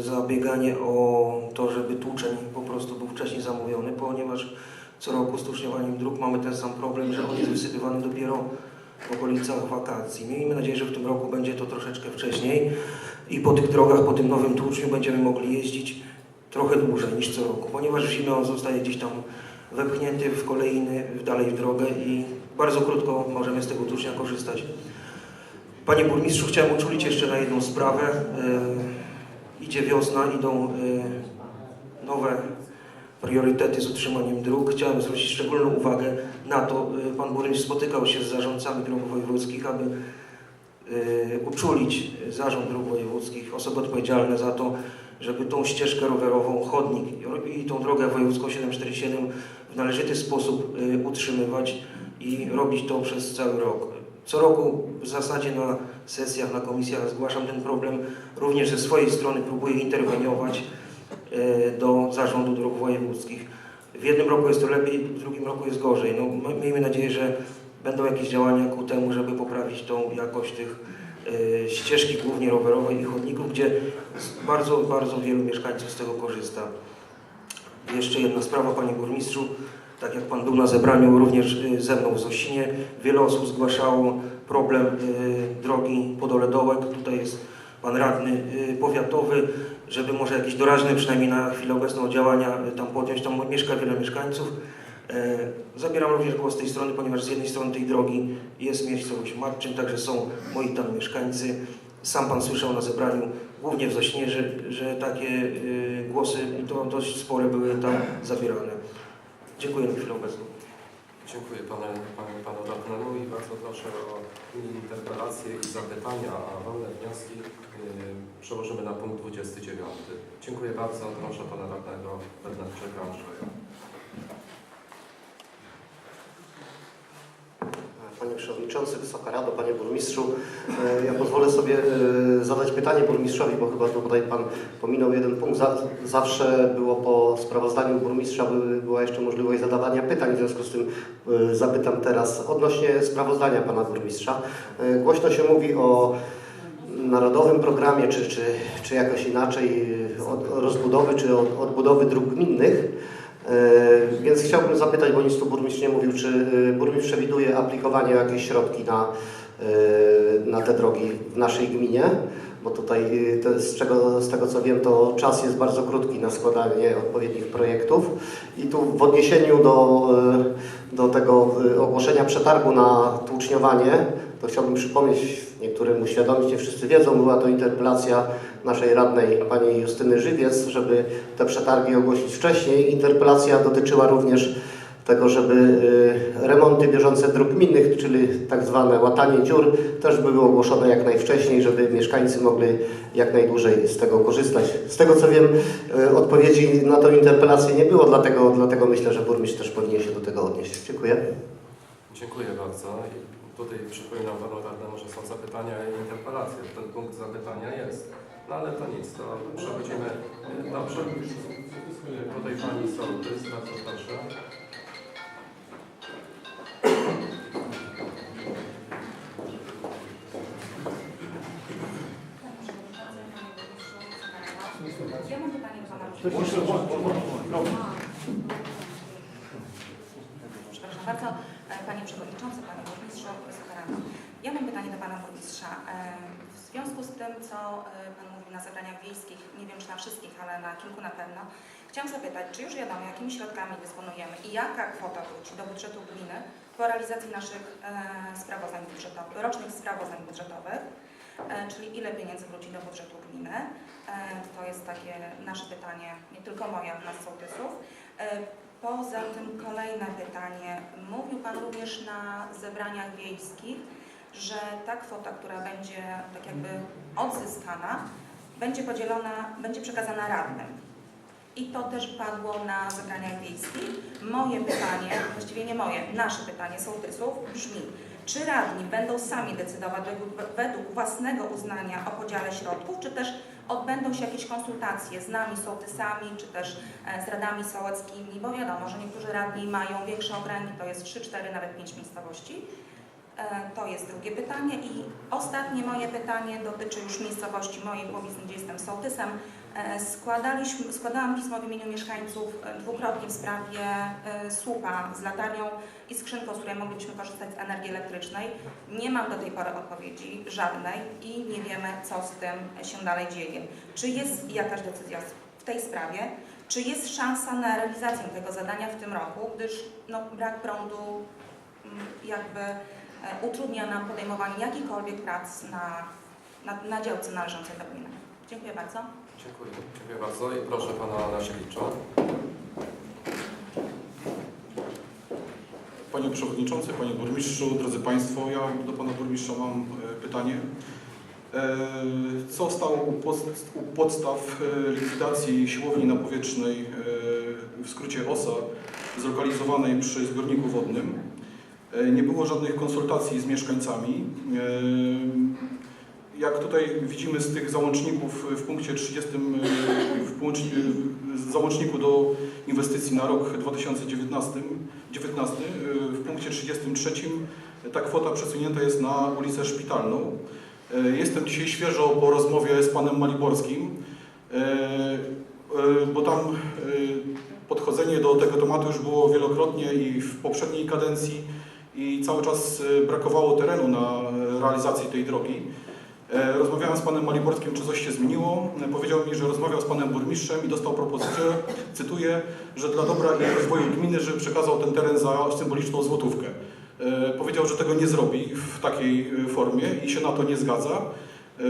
zabieganie o to, żeby tłuczeń po prostu był wcześniej zamówiony, ponieważ co roku z dróg mamy ten sam problem, że on jest wysypywany dopiero w okolicach wakacji. Miejmy nadzieję, że w tym roku będzie to troszeczkę wcześniej i po tych drogach, po tym nowym tłuczniu będziemy mogli jeździć trochę dłużej niż co roku, ponieważ w zimę on zostaje gdzieś tam wepchnięty w kolejny, dalej w drogę i bardzo krótko możemy z tego tłucznia korzystać. Panie burmistrzu, chciałem uczulić jeszcze na jedną sprawę. Idzie wiosna, idą e, nowe priorytety z utrzymaniem dróg. Chciałem zwrócić szczególną uwagę na to, e, pan burmistrz spotykał się z zarządcami dróg wojewódzkich, aby e, uczulić zarząd dróg wojewódzkich, osoby odpowiedzialne za to, żeby tą ścieżkę rowerową, chodnik i tą drogę wojewódzką 747 w należyty sposób utrzymywać i robić to przez cały rok. Co roku w zasadzie na sesjach, na komisjach zgłaszam ten problem. Również ze swojej strony próbuję interweniować e, do zarządu dróg wojewódzkich. W jednym roku jest to lepiej, w drugim roku jest gorzej. No, my- miejmy nadzieję, że będą jakieś działania ku temu, żeby poprawić tą jakość tych e, ścieżki głównie rowerowej i chodników, gdzie bardzo, bardzo wielu mieszkańców z tego korzysta. Jeszcze jedna sprawa, Panie Burmistrzu. Tak jak Pan był na zebraniu również y, ze mną w Zosinie, wiele osób zgłaszało problem y, drogi Podole-Dołek. Tutaj jest Pan Radny y, Powiatowy, żeby może jakieś doraźne przynajmniej na chwilę obecną działania tam podjąć. Tam mieszka wiele mieszkańców. E, Zabieram również głos z tej strony, ponieważ z jednej strony tej drogi jest miejscowość Marczyn, także są moi tam mieszkańcy. Sam Pan słyszał na zebraniu, głównie w Zosinie, że, że takie głosy, to dość spore, były tam zabierane. Dziękuję na chwilę obecną. Dziękuję panu, panu, panu radnemu i bardzo proszę o interpelacje i zapytania, a wolne wnioski yy, przełożymy na punkt 29. Dziękuję bardzo. Proszę pana radnego Bernardczyka Andrzeja. Panie Przewodniczący, Wysoka Rado, Panie Burmistrzu. E, Ja pozwolę sobie e, zadać pytanie Burmistrzowi, bo chyba tutaj Pan pominął jeden punkt. Za- Zawsze było po sprawozdaniu Burmistrza by- była jeszcze możliwość zadawania pytań, w związku z tym e, zapytam teraz odnośnie sprawozdania Pana Burmistrza. Głośno się mówi o narodowym programie, czy, czy, czy jakoś inaczej od rozbudowy, czy od, odbudowy dróg gminnych. E, Więc chciałbym zapytać, bo nic tu burmistrz nie mówił, czy e, burmistrz przewiduje aplikowanie jakieś środki na, e, na te drogi w naszej gminie? Bo tutaj z, czego, z tego co wiem, to czas jest bardzo krótki na składanie odpowiednich projektów. I tu w odniesieniu do, do tego ogłoszenia przetargu na tłuczniowanie, to chciałbym przypomnieć, niektórym uświadomić, nie wszyscy wiedzą, była to interpelacja naszej radnej pani Justyny Żywiec, żeby te przetargi ogłosić wcześniej. Interpelacja dotyczyła również tego, żeby y, remonty bieżące dróg gminnych, czyli tak zwane łatanie dziur, też były ogłoszone jak najwcześniej, żeby mieszkańcy mogli jak najdłużej z tego korzystać. Z tego co wiem, y, odpowiedzi na tą interpelację nie było, dlatego, dlatego myślę, że burmistrz też powinien się do tego odnieść. Dziękuję. Dziękuję bardzo. Tutaj przypominam panu radnemu, że są zapytania i interpelacje. Ten punkt zapytania jest. No ale to nic, to przechodzimy. Dobrze. Tutaj pani Sołtys, bardzo proszę. Ja mam pytanie do pana Przepraszam bardzo, e, panie przewodniczący, panie burmistrzu, Wysoka Rado. Ja mam pytanie do pana burmistrza. E, W związku z tym, co e, pan mówił na zebraniach wiejskich, nie wiem czy na wszystkich, ale na kilku na pewno, chciałam zapytać, czy już wiadomo, jakimi środkami dysponujemy i jaka kwota wróci do budżetu gminy po realizacji naszych e, sprawozdań budżetowych, rocznych sprawozdań budżetowych, czyli ile pieniędzy wróci do budżetu gminy. To jest takie nasze pytanie, nie tylko moje, nas sołtysów. Poza tym kolejne pytanie. Mówił Pan również na zebraniach wiejskich, że ta kwota, która będzie tak jakby odzyskana, będzie podzielona, będzie przekazana radnym. I to też padło na zebraniach wiejskich. Moje pytanie, właściwie nie moje, nasze pytanie sołtysów brzmi, czy radni będą sami decydować według, własnego uznania o podziale środków, czy też odbędą się jakieś konsultacje z nami, sołtysami, czy też e, z radami sołeckimi, bo wiadomo, że niektórzy radni mają większe okręgi, to jest 3, 4, nawet 5 miejscowości. E, To jest drugie pytanie. I ostatnie moje pytanie dotyczy już miejscowości mojej Głowizny, gdzie jestem sołtysem. E, Składaliśmy, składałam pismo w imieniu mieszkańców e, dwukrotnie w sprawie słupa z latarnią i skrzynką, z której moglibyśmy korzystać z energii elektrycznej. Nie mam do tej pory odpowiedzi żadnej i nie wiemy, co z tym się dalej dzieje. Czy jest jakaś decyzja w tej sprawie? Czy jest szansa na realizację tego zadania w tym roku, gdyż no, brak prądu mm, jakby utrudnia nam podejmowanie jakichkolwiek prac na, na, na działce należącej do gminy. Dziękuję bardzo. Dziękuję. Dziękuję bardzo i proszę pana Nasiewicza. Panie Przewodniczący, Panie Burmistrzu, drodzy Państwo, ja do Pana Burmistrza mam e, pytanie. E, Co stało u podstaw e, likwidacji siłowni napowietrznej, e, w skrócie OSA, zlokalizowanej przy zbiorniku wodnym? E, Nie było żadnych konsultacji z mieszkańcami. E, Jak tutaj widzimy z tych załączników w punkcie 30, e, w załączniku do inwestycji na rok 2019, 19, y, w punkcie 33 ta kwota przesunięta jest na ulicę Szpitalną. Jestem dzisiaj świeżo po rozmowie z panem Maliborskim, bo tam podchodzenie do tego tematu już było wielokrotnie i w poprzedniej kadencji i cały czas y, brakowało terenu na realizację tej drogi. E, Rozmawiałem z panem Maliborskim, czy coś się zmieniło. E, Powiedział mi, że rozmawiał z panem burmistrzem i dostał propozycję, cytuję, że dla dobra i rozwoju gminy, żeby przekazał ten teren za symboliczną złotówkę. E, Powiedział, że tego nie zrobi w takiej e, formie i się na to nie zgadza.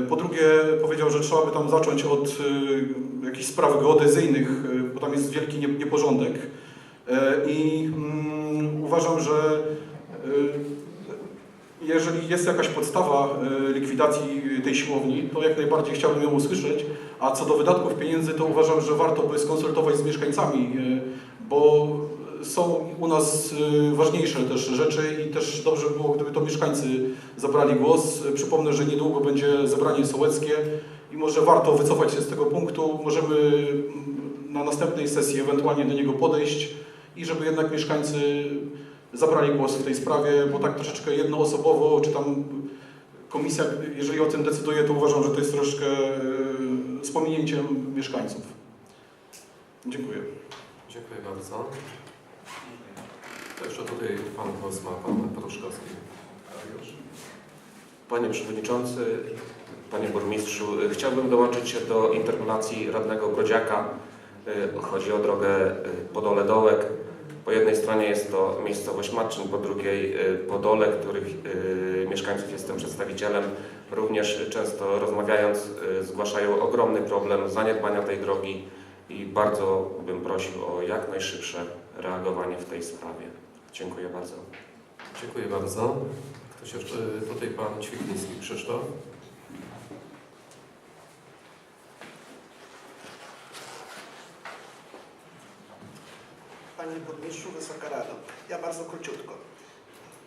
Po drugie powiedział, że trzeba by tam zacząć od jakichś spraw geodezyjnych, bo tam jest wielki nie- nieporządek. I mm, uważam, że jeżeli jest jakaś podstawa e, likwidacji tej siłowni, to jak najbardziej chciałbym ją usłyszeć. A co do wydatków pieniędzy, to uważam, że warto by skonsultować z mieszkańcami, e, bo są u nas ważniejsze też rzeczy i też dobrze by było, gdyby to mieszkańcy zabrali głos. Przypomnę, że niedługo będzie zebranie sołeckie i może warto wycofać się z tego punktu. Możemy mm, na następnej sesji ewentualnie do niego podejść i żeby jednak mieszkańcy zabrali głos w tej sprawie, bo tak troszeczkę jednoosobowo, czy tam komisja, jeżeli o tym decyduje, to uważam, że to jest troszkę e, z pominięciem mieszkańców. Dziękuję. Dziękuję bardzo. To jeszcze tutaj pan głos ma pan Poruszkowski. Panie Przewodniczący, Panie Burmistrzu, chciałbym dołączyć się do interpelacji radnego Grodziaka. Y, Chodzi o drogę y, Podole-Dołek. Po jednej stronie jest to miejscowość Matczyn, po drugiej y, Podole, których y, mieszkańców jestem przedstawicielem. Również często rozmawiając y, zgłaszają ogromny problem zaniedbania tej drogi i bardzo bym prosił o jak najszybsze reagowanie w tej sprawie. Dziękuję bardzo. Dziękuję bardzo. Ktoś jeszcze, tutaj pan Ćwikliński Krzysztof. Panie Burmistrzu, Wysoka Rado. Ja bardzo króciutko.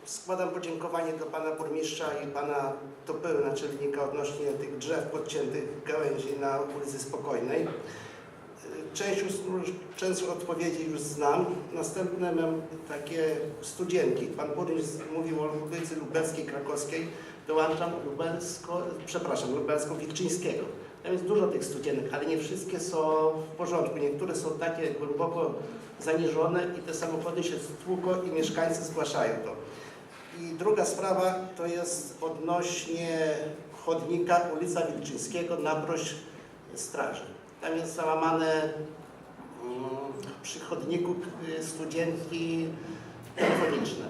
Składam podziękowanie do Pana Burmistrza i Pana Topyły, naczelnika odnośnie tych drzew podciętych gałęzi na ulicy Spokojnej. Część, już, część odpowiedzi już znam. Następne mam takie studienki. Pan Burmistrz mówił o ulicy Lubelskiej, Krakowskiej. Dołączam Lubelsko, przepraszam, Lubelsko-Wilczyńskiego. Tam jest dużo tych studzienek, ale nie wszystkie są w porządku. Niektóre są takie głęboko zaniżone i te samochody się stłuką i mieszkańcy zgłaszają to. I druga sprawa to jest odnośnie chodnika ulica Wilczyńskiego na proś straży. Tam jest załamane mm, przy chodniku y, studzienki telefoniczne.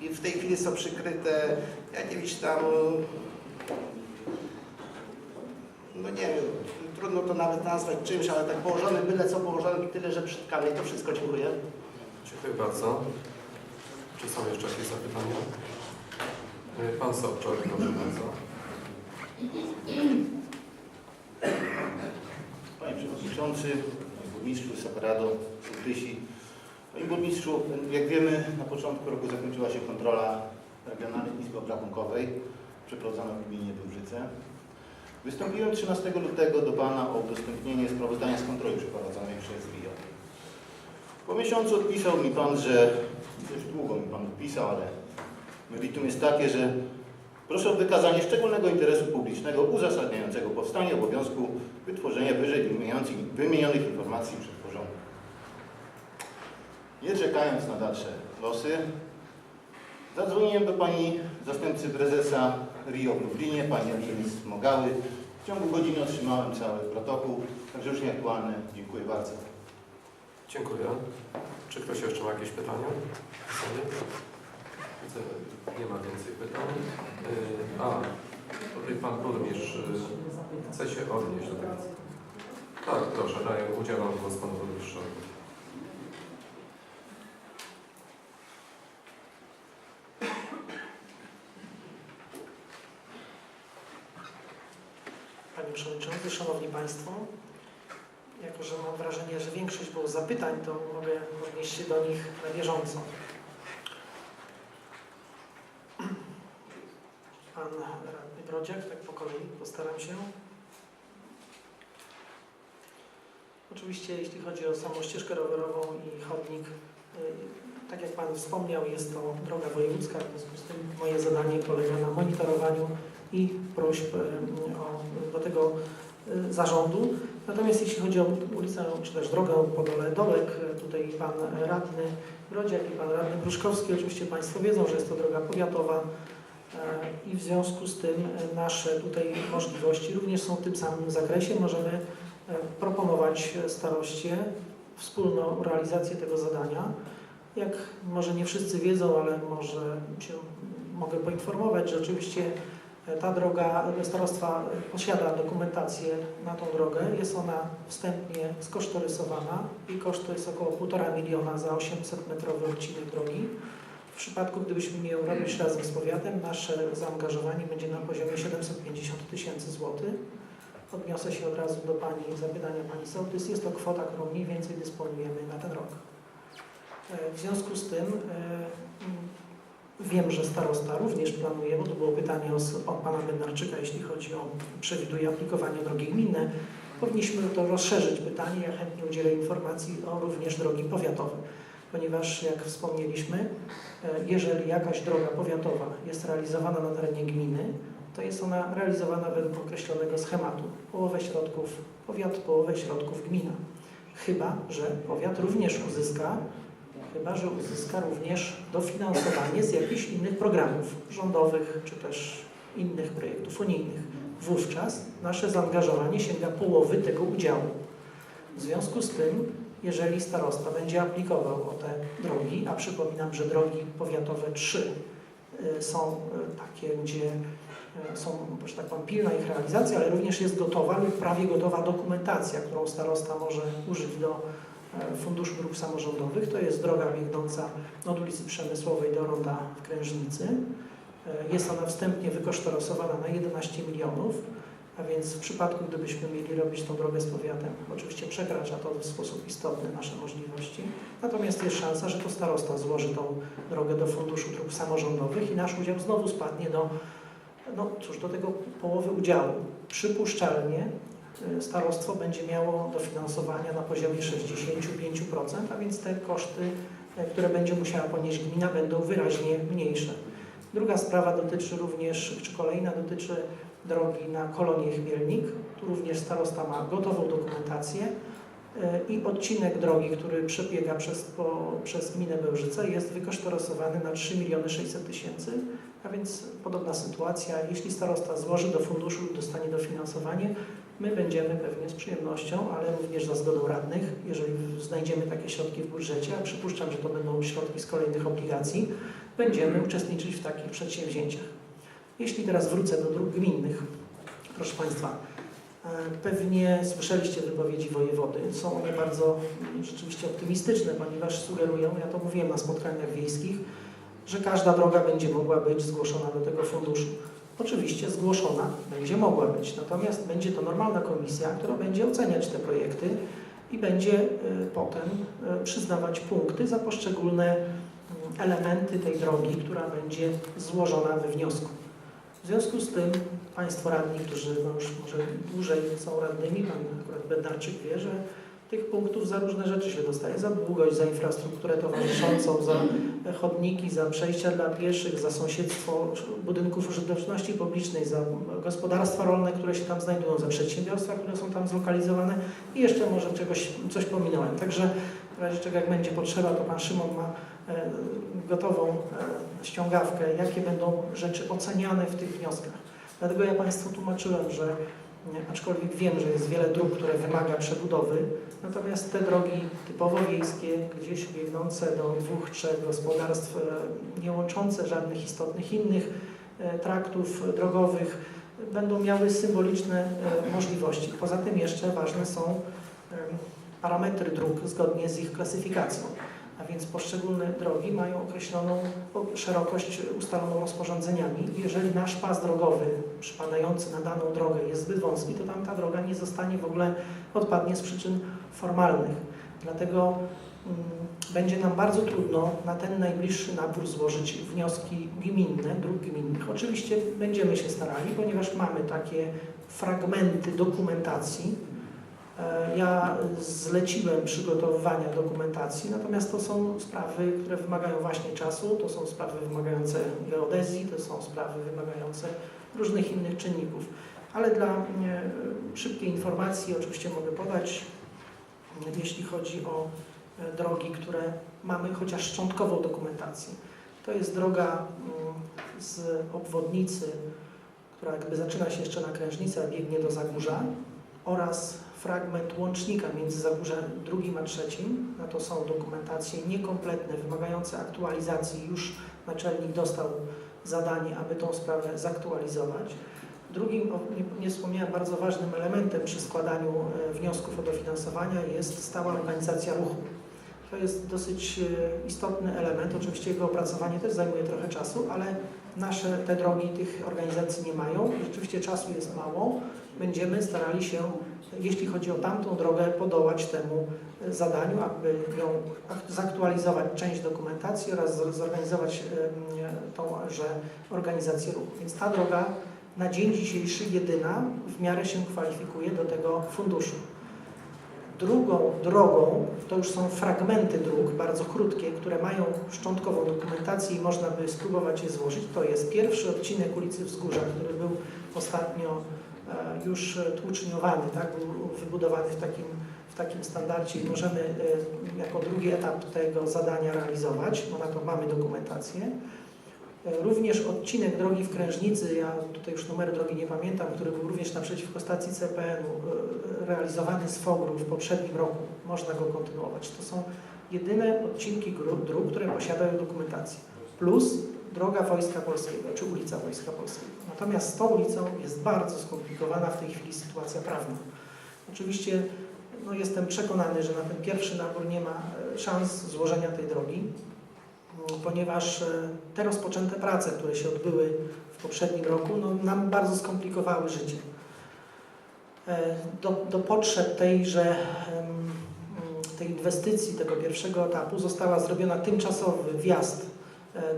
I w tej chwili są przykryte jakimiś tam nie wiem, trudno to nawet nazwać czymś, ale tak położone, byle co położone i tyle, że przytkane i to wszystko, dziękuję. Dziękuję bardzo. Czy są jeszcze jakieś zapytania? Y, Pan Sobczak, proszę bardzo. Panie Przewodniczący, Panie Burmistrzu, Wysoka Rado, Sołtysi. Panie Burmistrzu, jak wiemy, na początku roku zakończyła się kontrola Regionalnej Izby Obrachunkowej przeprowadzona w gminie Dobrzyce. Wystąpiłem 13 lutego do Pana o udostępnienie sprawozdania z kontroli przeprowadzonej przez RIO. Po miesiącu odpisał mi Pan, że dość długo mi Pan odpisał, ale meritum jest takie, że Proszę o wykazanie szczególnego interesu publicznego uzasadniającego powstanie obowiązku wytworzenia wyżej wymienionych, informacji przez porządek. Nie czekając na dalsze losy, zadzwoniłem do pani zastępcy prezesa RIO w Lublinie, pani Alinis Mogały. W ciągu godziny otrzymałem cały protokół, także już nieaktualny. Dziękuję bardzo. Dziękuję. Czy ktoś jeszcze ma jakieś pytania? Widzę, nie ma więcej pytań. Yy, A, tutaj pan burmistrz yy, chce się odnieść do tego. Tak, proszę, daję udzielam głos panu burmistrzowi. Przewodniczący, Szanowni Państwo, jako że mam wrażenie, że większość było zapytań, to mogę odnieść się do nich na bieżąco. Pan Radny Brodziak, tak po kolei, postaram się. Oczywiście jeśli chodzi o samą ścieżkę rowerową i chodnik, y, tak jak Pan wspomniał, jest to droga wojewódzka, w związku z tym moje zadanie polega na monitorowaniu i próśb y, o, do tego zarządu. Natomiast jeśli chodzi o ulicę, czy też drogę Podole Dołek, y, tutaj Pan Radny Brodziak i Pan Radny Gruszkowski, oczywiście Państwo wiedzą, że jest to droga powiatowa y, i w związku z tym y, nasze tutaj możliwości również są w tym samym zakresie. Możemy y, proponować staroście wspólną realizację tego zadania. Jak może nie wszyscy wiedzą, ale może się mogę poinformować, że oczywiście ta droga, starostwa posiada dokumentację na tą drogę. Jest ona wstępnie skosztorysowana i koszt to jest około 1,5 miliona za 800 metrowy odcinek drogi. W przypadku, gdybyśmy ją robić razem z powiatem, nasze zaangażowanie będzie na poziomie 750 tysięcy złotych. Odniosę się od razu do Pani zapytania Pani Sołtys. Jest to kwota, którą mniej więcej dysponujemy na ten rok. E, W związku z tym e, wiem, że starosta również planuje, bo to było pytanie o, o Pana Bednarczyka, jeśli chodzi o przewiduje aplikowanie drogi gminne. Powinniśmy to rozszerzyć pytanie. Ja chętnie udzielę informacji o również drogi powiatowe, ponieważ jak wspomnieliśmy, e, jeżeli jakaś droga powiatowa jest realizowana na terenie gminy, to jest ona realizowana według określonego schematu. Połowę środków powiat, połowę środków gmina. Chyba, że powiat również uzyska, chyba, że uzyska również dofinansowanie z jakichś innych programów rządowych, czy też innych projektów unijnych. Wówczas nasze zaangażowanie sięga połowy tego udziału. W związku z tym, jeżeli starosta będzie aplikował o te drogi, a przypominam, że drogi powiatowe trzy y, są y, takie, gdzie y, są, że tak powiem, pilna ich realizacja, ale również jest gotowa lub prawie gotowa dokumentacja, którą starosta może użyć do Funduszu Dróg Samorządowych. To jest droga biegnąca od ulicy Przemysłowej do Ronda w Krężnicy. E, Jest ona wstępnie wykosztorysowana na 11 milionów, a więc w przypadku, gdybyśmy mieli robić tą drogę z powiatem, oczywiście przekracza to w sposób istotny nasze możliwości. Natomiast jest szansa, że to starosta złoży tą drogę do Funduszu Dróg Samorządowych i nasz udział znowu spadnie do, no cóż, do tego połowy udziału. Przypuszczalnie starostwo będzie miało dofinansowania na poziomie 65%, a więc te koszty, y, które będzie musiała ponieść gmina, będą wyraźnie mniejsze. Druga sprawa dotyczy również, czy kolejna dotyczy drogi na kolonię Chmielnik. Tu również starosta ma gotową dokumentację y, i odcinek drogi, który przebiega przez, po, przez gminę Bełżyca jest wykosztorysowany na 3 miliony 600 tysięcy, a więc podobna sytuacja. Jeśli starosta złoży do funduszu lub dostanie dofinansowanie, my będziemy pewnie z przyjemnością, ale również za zgodą radnych, jeżeli znajdziemy takie środki w budżecie, a przypuszczam, że to będą środki z kolejnych obligacji, będziemy uczestniczyć w takich przedsięwzięciach. Jeśli teraz wrócę do dróg gminnych, proszę Państwa, e, pewnie słyszeliście wypowiedzi wojewody. Są one bardzo mm, rzeczywiście optymistyczne, ponieważ sugerują, ja to mówiłem na spotkaniach wiejskich, że każda droga będzie mogła być zgłoszona do tego funduszu. Oczywiście zgłoszona będzie mogła być, natomiast będzie to normalna komisja, która będzie oceniać te projekty i będzie y, potem y, przyznawać punkty za poszczególne mm, elementy tej drogi, która będzie złożona we wniosku. W związku z tym Państwo radni, którzy no już może dłużej są radnymi, Pan akurat Bednarczyk wie, że tych punktów za różne rzeczy się dostaje. Za długość, za infrastrukturę towarzyszącą, za chodniki, za przejścia dla pieszych, za sąsiedztwo budynków użyteczności publicznej, za gospodarstwa rolne, które się tam znajdują, za przedsiębiorstwa, które są tam zlokalizowane i jeszcze może czegoś, coś pominąłem. Także w razie czego jak będzie potrzeba, to Pan Szymon ma e, gotową e, ściągawkę, jakie będą rzeczy oceniane w tych wnioskach. Dlatego ja Państwu tłumaczyłem, że aczkolwiek wiem, że jest wiele dróg, które wymaga przebudowy, natomiast te drogi typowo wiejskie, gdzieś biegnące do dwóch, trzech gospodarstw, e, nie łączące żadnych istotnych innych e, traktów drogowych, będą miały symboliczne e, możliwości. Poza tym jeszcze ważne są parametry dróg zgodnie z ich klasyfikacją. A więc poszczególne drogi mają określoną szerokość ustaloną rozporządzeniami. Jeżeli nasz pas drogowy przypadający na daną drogę jest zbyt wąski, to tam ta droga nie zostanie w ogóle odpadnie z przyczyn formalnych. Dlatego mm, będzie nam bardzo trudno na ten najbliższy nabór złożyć wnioski gminne, dróg gminnych. Oczywiście będziemy się starali, ponieważ mamy takie fragmenty dokumentacji, Ja zleciłem przygotowywania dokumentacji, natomiast to są sprawy, które wymagają właśnie czasu, to są sprawy wymagające geodezji, to są sprawy wymagające różnych innych czynników. Ale dla e, szybkiej informacji oczywiście mogę podać, e, jeśli chodzi o e, drogi, które mamy chociaż szczątkową dokumentację. To jest droga mm, z obwodnicy, która jakby zaczyna się jeszcze na Krężnicy, a biegnie do Zagórza oraz fragment łącznika między Zagórzem drugim a trzecim. Na to są dokumentacje niekompletne, wymagające aktualizacji. Już naczelnik dostał zadanie, aby tą sprawę zaktualizować. Drugim, nie wspomniałem, bardzo ważnym elementem przy składaniu e, wniosków o dofinansowania jest stała organizacja ruchu. To jest dosyć e, istotny element. Oczywiście jego opracowanie też zajmuje trochę czasu, ale nasze te drogi tych organizacji nie mają. Rzeczywiście czasu jest mało. Będziemy starali się, jeśli chodzi o tamtą drogę, podołać temu e, zadaniu, aby ją ak- zaktualizować część dokumentacji oraz zor- zorganizować em, tąże organizację ruchu. Więc ta droga na dzień dzisiejszy jedyna w miarę się kwalifikuje do tego funduszu. Drugą drogą to już są fragmenty dróg, bardzo krótkie, które mają szczątkową dokumentację i można by spróbować je złożyć. To jest pierwszy odcinek ulicy Wzgórza, który był ostatnio e, już tłuczniowany, tak? był wybudowany w takim, w takim standardzie i możemy e, jako drugi etap tego zadania realizować, bo na to mamy dokumentację. E, Również odcinek drogi w Krężnicy, ja tutaj już numeru drogi nie pamiętam, który był również naprzeciwko stacji CPN-u, e, realizowany z FOGR-u w poprzednim roku. Można go kontynuować. To są jedyne odcinki dróg, które posiadają dokumentację. Plus droga Wojska Polskiego, czy ulica Wojska Polskiego. Natomiast z tą ulicą jest bardzo skomplikowana w tej chwili sytuacja prawna. Oczywiście no, jestem przekonany, że na ten pierwszy nabór nie ma e, szans złożenia tej drogi, ponieważ e, te rozpoczęte prace, które się odbyły w poprzednim roku, no, nam bardzo skomplikowały życie. E, Do, do potrzeb tejże tej inwestycji, tego pierwszego etapu została zrobiona tymczasowy wjazd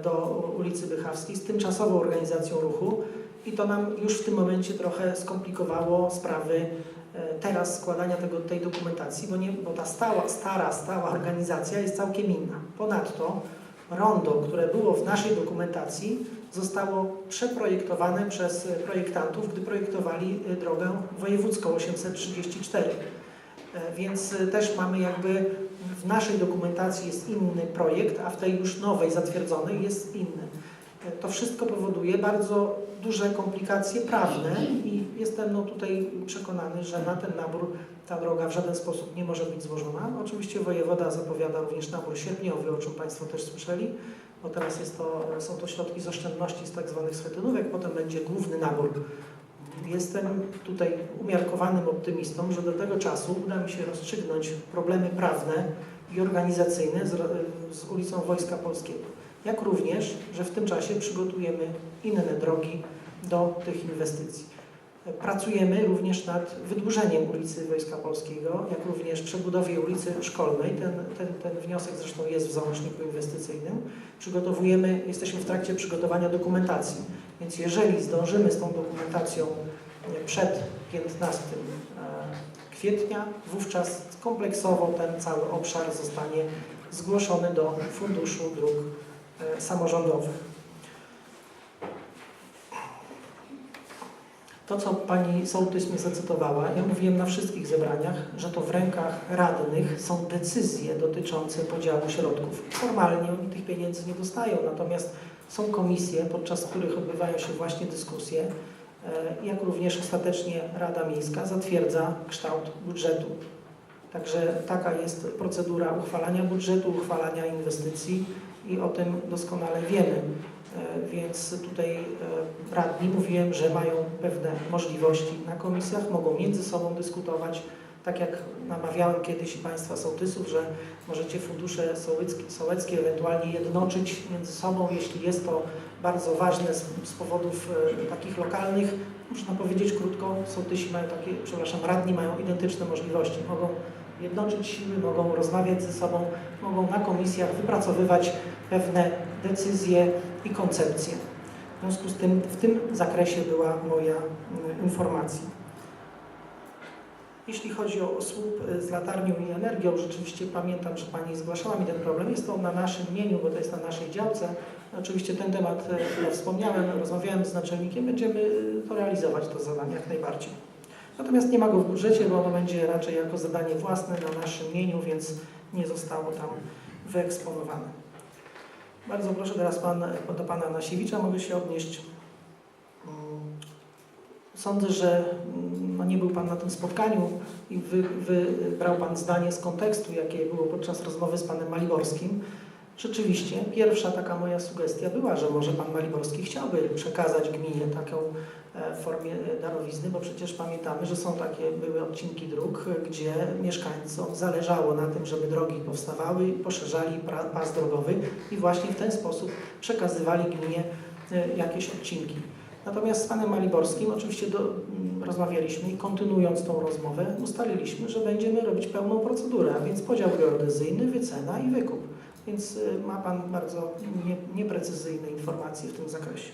do ulicy Bychawskiej z tymczasową organizacją ruchu i to nam już w tym momencie trochę skomplikowało sprawy e, teraz składania tego, tej dokumentacji, bo, nie, bo ta stała, stara, stała organizacja jest całkiem inna. Ponadto rondo, które było w naszej dokumentacji, zostało przeprojektowane przez e, projektantów, gdy projektowali e, drogę wojewódzką 834. E, Więc e, też mamy jakby w naszej dokumentacji jest inny projekt, a w tej już nowej, zatwierdzonej jest inny. E, To wszystko powoduje bardzo duże komplikacje prawne i jestem no tutaj przekonany, że na ten nabór ta droga w żaden sposób nie może być złożona. Oczywiście wojewoda zapowiada również nabór sierpniowy, o czym Państwo też słyszeli, bo teraz to, są to środki z oszczędności z tak zwanych schetynówek, potem będzie główny nabór. Jestem tutaj umiarkowanym optymistą, że do tego czasu uda mi się rozstrzygnąć problemy prawne i organizacyjne z, z ulicą Wojska Polskiego. Jak również, że w tym czasie przygotujemy inne drogi do tych inwestycji. Pracujemy również nad wydłużeniem ulicy Wojska Polskiego, jak również przebudowie ulicy Szkolnej. Ten, ten, ten wniosek zresztą jest w załączniku inwestycyjnym. Przygotowujemy, jesteśmy w trakcie przygotowania dokumentacji, więc jeżeli zdążymy z tą dokumentacją przed 15 e, kwietnia. Wówczas kompleksowo ten cały obszar zostanie zgłoszony do Funduszu Dróg e, Samorządowych. To, co pani sołtys mnie zacytowała, ja mówiłem na wszystkich zebraniach, że to w rękach radnych są decyzje dotyczące podziału środków. Formalnie oni tych pieniędzy nie dostają, natomiast są komisje, podczas których odbywają się właśnie dyskusje, e, jak również ostatecznie Rada Miejska zatwierdza kształt budżetu. Także taka jest procedura uchwalania budżetu, uchwalania inwestycji i o tym doskonale wiemy. E, Więc tutaj e, radni mówiłem, że mają pewne możliwości na komisjach, mogą między sobą dyskutować. Tak jak namawiałem kiedyś Państwa sołtysów, że możecie fundusze sołeckie, sołeckie ewentualnie jednoczyć między sobą, jeśli jest to bardzo ważne z, z powodów e, takich lokalnych. Można powiedzieć krótko, sołtysi mają takie, przepraszam, radni mają identyczne możliwości. Mogą jednoczyć siły, mogą rozmawiać ze sobą, mogą na komisjach wypracowywać pewne decyzje i koncepcje. W związku z tym w tym zakresie była moja informacja. Jeśli chodzi o słup y, z latarnią i energią, rzeczywiście pamiętam, że Pani zgłaszała mi ten problem. Jest to na naszym mieniu, bo to jest na naszej działce. Oczywiście ten temat y, ja wspomniałem, rozmawiałem z naczelnikiem, będziemy y, to realizować, to zadanie jak najbardziej. Natomiast nie ma go w budżecie, bo ono będzie raczej jako zadanie własne na naszym mieniu, więc nie zostało tam wyeksponowane. Bardzo proszę teraz pan, do Pana Nasiewicza mogę się odnieść. Sądzę, że mm, no nie był Pan na tym spotkaniu i wy, wybrał Pan zdanie z kontekstu, jakie było podczas rozmowy z Panem Maliborskim. Rzeczywiście, pierwsza taka moja sugestia była, że może Pan Maliborski chciałby przekazać gminie taką e, formie e, darowizny, bo przecież pamiętamy, że są takie były odcinki dróg, gdzie mieszkańcom zależało na tym, żeby drogi powstawały, poszerzali pas drogowy i właśnie w ten sposób przekazywali gminie e, jakieś odcinki. Natomiast z panem Maliborskim oczywiście do, mm, rozmawialiśmy i kontynuując tą rozmowę ustaliliśmy, że będziemy robić pełną procedurę, a więc podział geodezyjny, wycena i wykup. Więc y, ma pan bardzo nie, nieprecyzyjne informacje w tym zakresie.